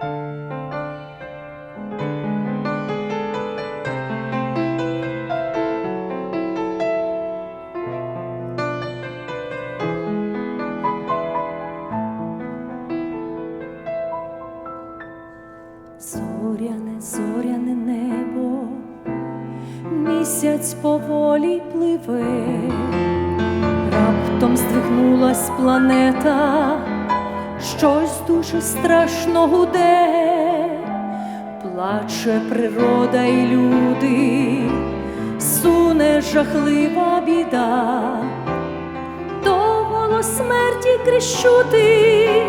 Зоряне, зоряне небо, місяць поволі пливе, раптом здвигнулась планета, щось дуже страшно гуде, плаче природа і люди, суне жахлива біда, довго смерті крещути,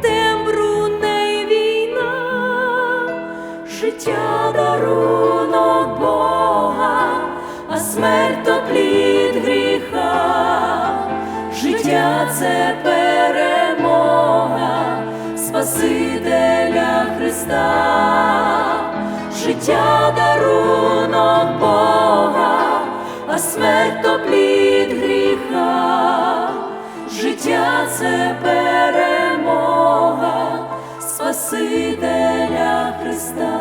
тембру не війна, життя дарунок Бога, а смерть то плід гріха, життя це перемога Спасителя Христа, життя дарунок Бога, а смерть то плід гріха, життя це перемога Спасителя Христа.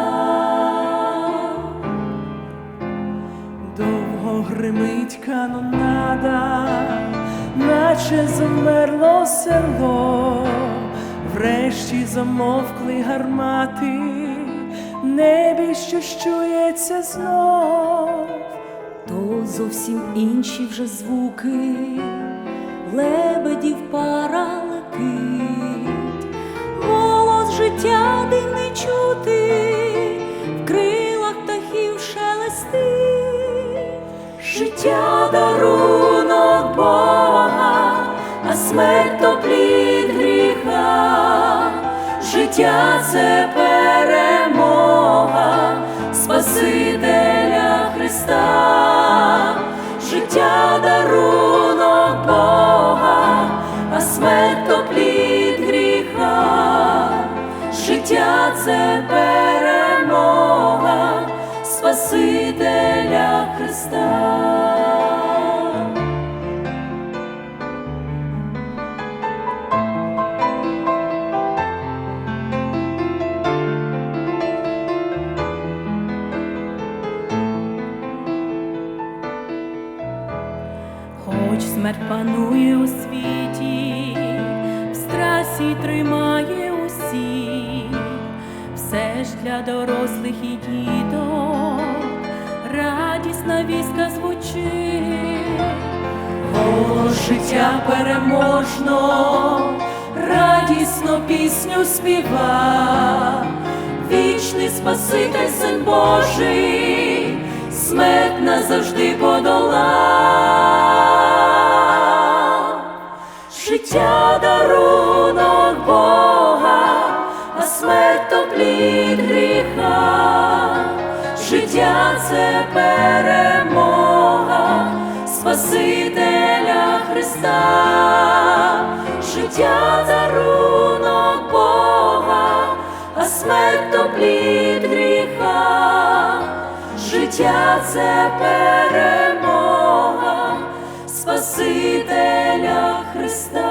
Довго гримить канонада, наче замерло село, врешті замовкли гармати, небі що чується знов. То зовсім інші вже звуки, лебедів пара летить, голос життя дивний чути, в крилах птахів шелестить, життя дарунок життя це перемога Спасителя Христа, життя дарунок Бога, а смерть то плід гріха, життя це перемога Спасителя Христа. Хоч смерть панує у світі, в страсі тримає усіх, все ж для дорослих і діток радісна віска звучить, голос життя переможно, радісно пісню співа, вічний Спаситель Син Божий, смерть назавжди подолав. Життя дарунок Бога, а смерть то плід гріха, життя це перемога Спасителя Христа, життя дарунок Бога, а смерть то плід гріха, життя це перемога Спасителя Христа.